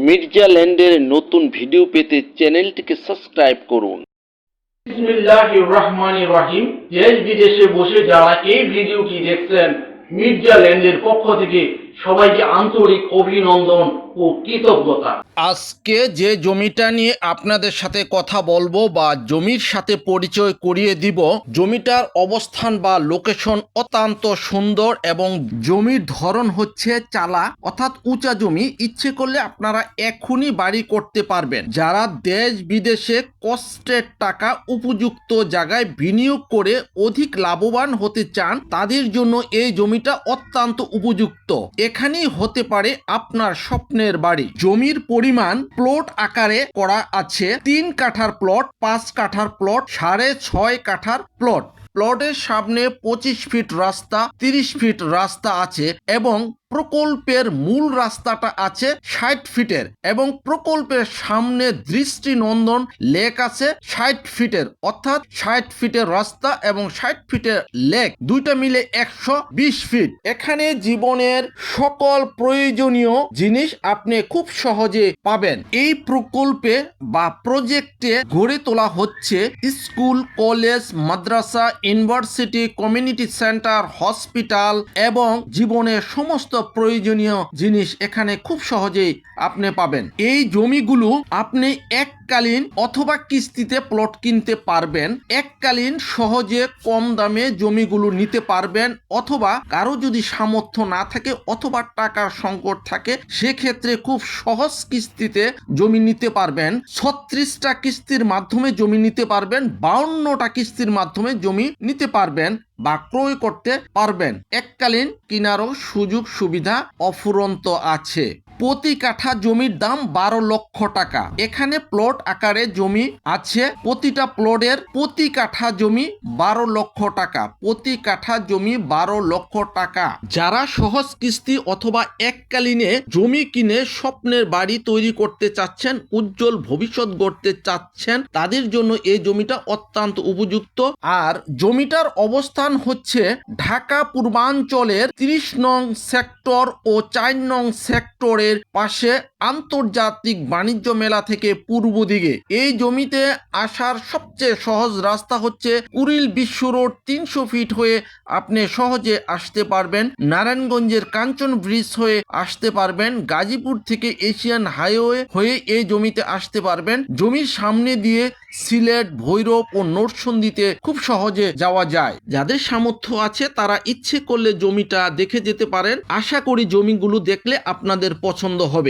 মির্জা ল্যান্ডের নতুন ভিডিও পেতে চ্যানেলটিকে সাবস্ক্রাইব করুন। দেশ বিদেশে বসে যারা এই ভিডিওটি দেখছেন মির্জা ল্যান্ডের পক্ষ থেকে সবাইকে আন্তরিক অভিনন্দন ও কৃতজ্ঞতা। আজকে যে জমিটা নিয়ে আপনাদের সাথে কথা বলব বা জমির সাথে পরিচয় করিয়ে দিব, জমিটার অবস্থান বা লোকেশন অত্যন্ত সুন্দর এবং জমির ধরন হচ্ছে চালা, অর্থাৎ উঁচা জমি। ইচ্ছে করলে আপনারা এখনই বাড়ি করতে পারবেন। যারা দেশ বিদেশে কষ্টের টাকা উপযুক্ত জায়গায় বিনিয়োগ করে অধিক লাভবান হতে চান, তাদের জন্য এই জমিটা অত্যন্ত উপযুক্ত। এখানেই হতে পারে আপনার স্বপ্নের বাড়ি। জমির পরিমাণ প্লট আকারে করা আছে তিন কাঠার প্লট, পাঁচ কাঠার প্লট, সাড়ে ছয় কাঠার প্লট। প্লটের সামনে পঁচিশ ফিট রাস্তা, তিরিশ ফিট রাস্তা আছে এবং প্রকল্পের মূল রাস্তাটা আছে ষাট ফিটের এবং প্রকল্পের সামনে দৃষ্টিনন্দন লেক আছে ষাট ফিটের। অর্থাৎ ষাট ফিটের রাস্তা এবং ষাট ফিটের লেক দুইটা মিলে একশো বিশ ফিট। এখানে জীবনের সকল প্রয়োজনীয় জিনিস আপনি খুব সহজে পাবেন। এই প্রকল্পে বা প্রজেক্টে গড়ে তোলা হচ্ছে স্কুল, কলেজ, মাদ্রাসা, ইউনিভার্সিটি, কমিউনিটি সেন্টার, হসপিটাল এবং জীবনের সমস্ত প্রয়োজনীয় জিনিস এখানে খুব সহজেই আপনি পাবেন। এই জমিগুলো আপনি এককালীন অথবা কিস্তিতে প্লট কিনতে পারবেন। এককালীন সহজে কম দামে জমিগুলো নিতে পারবেন অথবা কারও যদি সামর্থ্য না থাকে অথবা টাকার সংকট থাকে, সেক্ষেত্রে খুব সহজ কিস্তিতে জমি নিতে পারবেন। ছত্রিশটা কিস্তির মাধ্যমে জমি নিতে পারবেন, বাউন্নটা কিস্তির মাধ্যমে জমি নিতে পারবেন বা ক্রয় করতে পারবেন। এককালীন কিনারও সুযোগ সুবিধা অফুরন্ত আছে। প্রতি কাঠা জমির দাম বারো লক্ষ টাকা। এখানে প্লট আকারে জমি আছে, প্রতিটা প্লটের প্রতি কাঠা জমি বারো লক্ষ টাকা। প্রতি কাঠা জমি বারো লক্ষ টাকা। যারা সহজ কিস্তি অথবা এককালীনে জমি কিনে স্বপ্নের বাড়ি তৈরি করতে চাচ্ছেন, উজ্জ্বল ভবিষ্যৎ গড়তে চাচ্ছেন, তাদের জন্য এই জমিটা অত্যন্ত উপযুক্ত। আর জমিটার অবস্থান হচ্ছে ঢাকা পূর্বাঞ্চলের ত্রিশ নং সেক্টর ও চার নং সেক্টরের পাশে আন্তর্জাতিক বাণিজ্য মেলা থেকে পূর্ব দিকে। এই জমিতে আসার সবচেয়ে সহজ রাস্তা হচ্ছে কুড়িল বিশ্ব রোড তিনশো ফিট হয়ে আপনি সহজে আসতে পারবেন। নারায়ণগঞ্জের কাঞ্চন ব্রিজ হয়ে আসতে পারবেন। গাজীপুর থেকে এশিয়ান হাইওয়ে হয়ে এই জমিতে আসতে পারবেন। জমির সামনে দিয়ে সিলেট, ভৈরব ও নোটসন্দিতে খুব সহজে যাওয়া যায়। যাদের সামর্থ্য আছে তারা ইচ্ছে করলে জমিটা দেখে যেতে পারেন। আশা করি জমিগুলো দেখলে আপনাদের পছন্দ হবে।